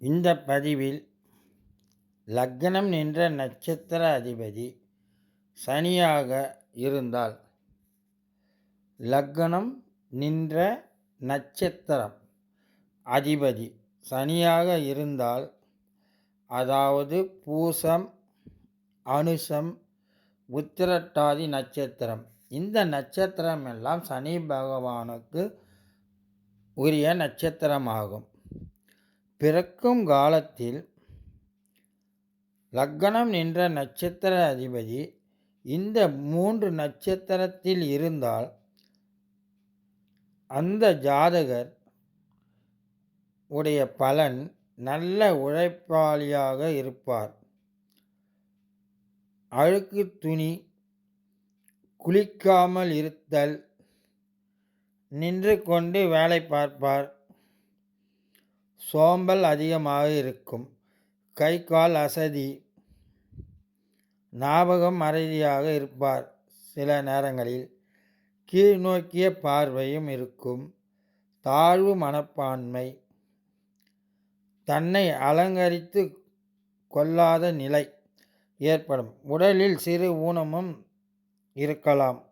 இந்த பதிவில் லக்னம் நின்ற நட்சத்திர அதிபதி சனியாக இருந்தால் லக்னம் நின்ற நட்சத்திரம் அதிபதி சனியாக இருந்தால் அதாவது பூசம் அனுசம் உத்திரட்டாதி நட்சத்திரம். இந்த நட்சத்திரம் எல்லாம் சனி பகவானுக்கு உரிய நட்சத்திரமாகும். பிறக்கும் காலத்தில் லக்னம் நின்ற நட்சத்திர அதிபதி இந்த மூன்று நட்சத்திரத்தில் இருந்தால் அந்த ஜாதகர் உடைய பலன் நல்ல உழைப்பாளியாக இருப்பார். அழுக்கு துணி குளிக்காமல் இருத்தல் நின்று கொண்டு வேலை பார்ப்பார். சோம்பல் அதிகமாக இருக்கும். கை கால் அசதி. ஞாபகம் மறதியாக இருப்பார் சில நேரங்களில். கீழ் நோக்கிய பார்வையும் இருக்கும். தாழ்வு மனப்பான்மை. தன்னை அலங்கரித்து கொள்ளாத நிலை ஏற்படும். உடலில் சிறு ஊனமும் இருக்கலாம்.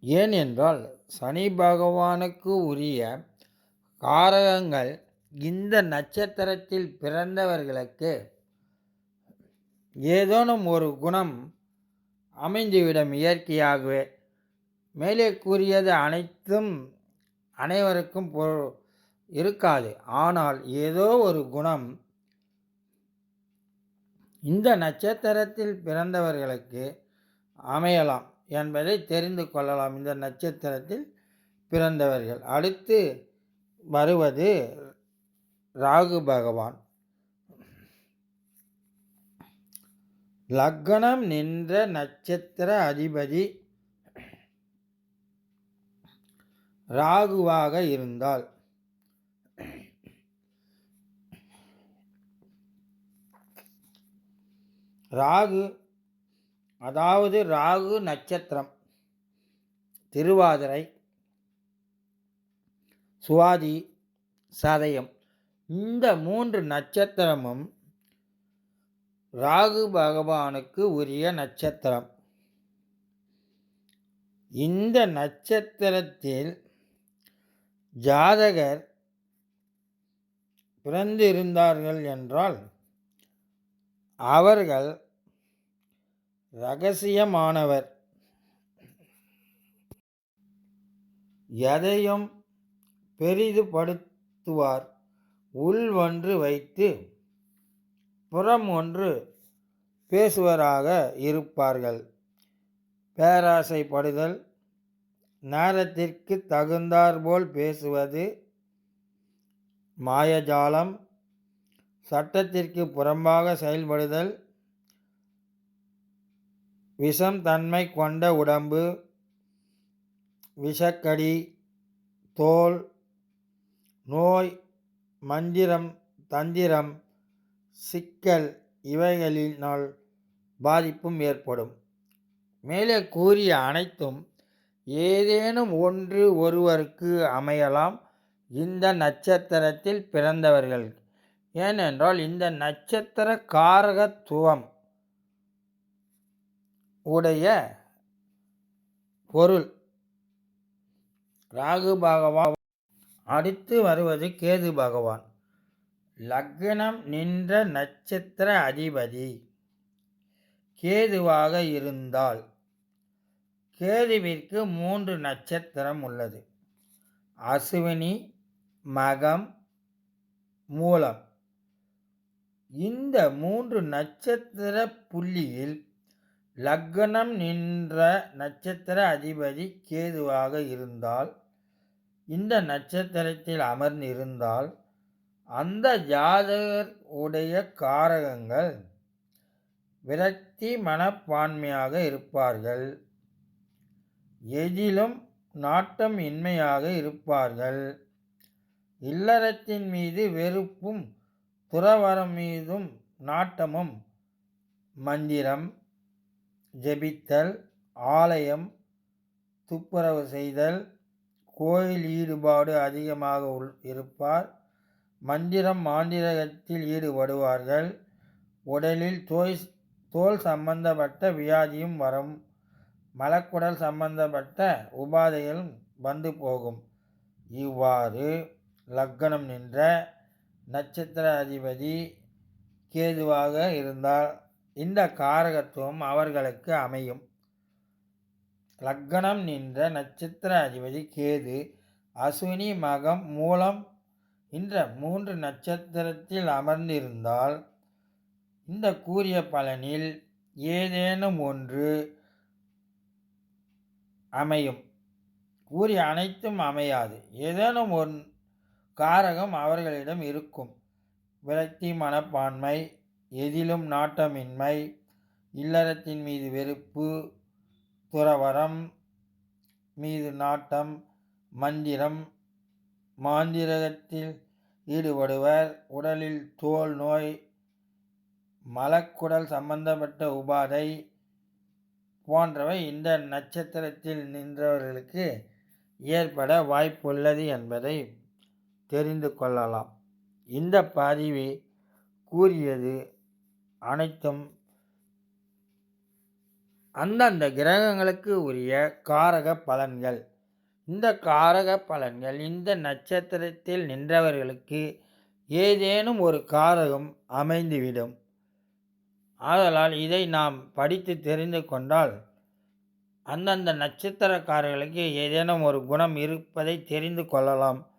ஏனென்றால் சனி பகவானுக்கு உரிய காரகங்கள் இந்த நட்சத்திரத்தில் பிறந்தவர்களுக்கு ஏதேனும் ஒரு குணம் அமைந்துவிடும் இயற்கையாகவே. மேலே கூறியது அனைத்தும் அனைவருக்கும் பொ இருக்காது. ஆனால் ஏதோ ஒரு குணம் இந்த நட்சத்திரத்தில் பிறந்தவர்களுக்கு அமையலாம் என்பதை தெரிந்து கொள்ளலாம். இந்த நட்சத்திரத்தில் பிறந்தவர்கள். அடுத்து வருவது ராகு பகவான். லக்னம் நின்ற நட்சத்திர அதிபதி ராகுவாக இருந்தால் ராகு அதாவது ராகு நட்சத்திரம் திருவாதிரை சுவாதி சதயம். இந்த மூன்று நட்சத்திரமும் ராகு பகவானுக்கு உரிய நட்சத்திரம். இந்த நட்சத்திரத்தில் ஜாதகர் பிறந்திருந்தார்கள் என்றால் அவர்கள் ரகசியமானவர். எதையும் பெரிதுபடுத்துவார். உள் ஒன்று வைத்து புறம் ஒன்று பேசுவராக இருப்பார்கள். பேராசைப்படுதல் நேரத்திற்கு தகுந்தாற்போல் பேசுவது மாயஜாலம் சட்டத்திற்கு புறம்பாக செயல்படுதல் விஷம் தன்மை கொண்ட உடம்பு விஷக்கடி தோல் நோய் மந்திரம் தந்திரம் சிக்கல் இவைகளினால் பாதிப்பும் ஏற்படும். மேலே கூறிய அனைத்தும் ஏதேனும் ஒன்று ஒருவருக்கு அமையலாம். இந்த நட்சத்திரத்தில் பிறந்தவர்கள். ஏனென்றால் இந்த நட்சத்திர காரகத்துவம் உடைய பொருள். ராகு பகவான் அடுத்து வருவது கேது பகவான். லக்னம் நின்ற நட்சத்திர அதிபதி. கேதுவாக இருந்தால் கேதுவிற்கு மூன்று நட்சத்திரம் உள்ளது. அசுவினி மகம் மூலம். இந்த மூன்று நட்சத்திர புள்ளியில் லக்னம் நின்ற நட்சத்திர அதிபதி கேதுவாக இருந்தால் இந்த நட்சத்திரத்தில் அமர்ந்திருந்தால் அந்த ஜாதகர் உடைய காரகங்கள் விரக்தி மனப்பான்மையாக இருப்பார்கள். எதிலும் நாட்டம் இன்மையாக இருப்பார்கள். இல்லறத்தின் மீது வெறுப்பும் துறவரம் மீதும் நாட்டமும் மந்திரம் ஜெபித்தல் ஆலயம் துப்புரவு செய்தல் கோயில் ஈடுபாடு அதிகமாக உள் இருப்பார். மந்திரம் மாந்திரகத்தில் ஈடுபடுவார்கள். உடலில் தோய் தோல் சம்பந்தப்பட்ட வியாதியும் வரும். மலக்குடல் சம்பந்தப்பட்ட உபாதைகளும் வந்து போகும். இவ்வாறு லக்கணம் நின்ற நட்சத்திர அதிபதி கேதுவாக இருந்தால் இந்த காரகத்துவம் அவர்களுக்கு அமையும். லக்கணம் நின்ற நட்சத்திர அதிபதி கேது. அஸ்வினி மகம் மூலம் என்ற மூன்று நட்சத்திரத்தில் அமர்ந்திருந்தால் இந்த கூறிய பலனில் ஏதேனும் ஒன்று அமையும். கூறிய அனைத்தும் அமையாது. ஏதேனும் ஒன் காரகம் அவர்களிடம் இருக்கும். விரக்தி மனப்பான்மை எதிலும் நாட்டமின்மை இல்லறத்தின் மீது வெறுப்பு துறவரம் மீது நாட்டம் மந்திரம் மாந்திரகத்தில் ஈடுபடுவர் உடலில் தோல் நோய் மலக்குடல் சம்பந்தப்பட்ட உபாதை போன்றவை இந்த நட்சத்திரத்தில் நின்றவர்களுக்கு ஏற்பட வாய்ப்புள்ளது என்பதை தெரிந்து கொள்ளலாம். இந்த பதிவு கூறியது அனைத்தும் அந்தந்த கிரகங்களுக்கு உரிய காரக பலன்கள். இந்த காரக பலன்கள் இந்த நட்சத்திரத்தில் நின்றவர்களுக்கு ஏதேனும் ஒரு காரகம் அமைந்துவிடும். ஆதலால் இதை நாம் படித்து தெரிந்து கொண்டால் அந்தந்த நட்சத்திரக்காரர்களுக்கு ஏதேனும் ஒரு குணம் இருப்பதை தெரிந்து கொள்ளலாம்.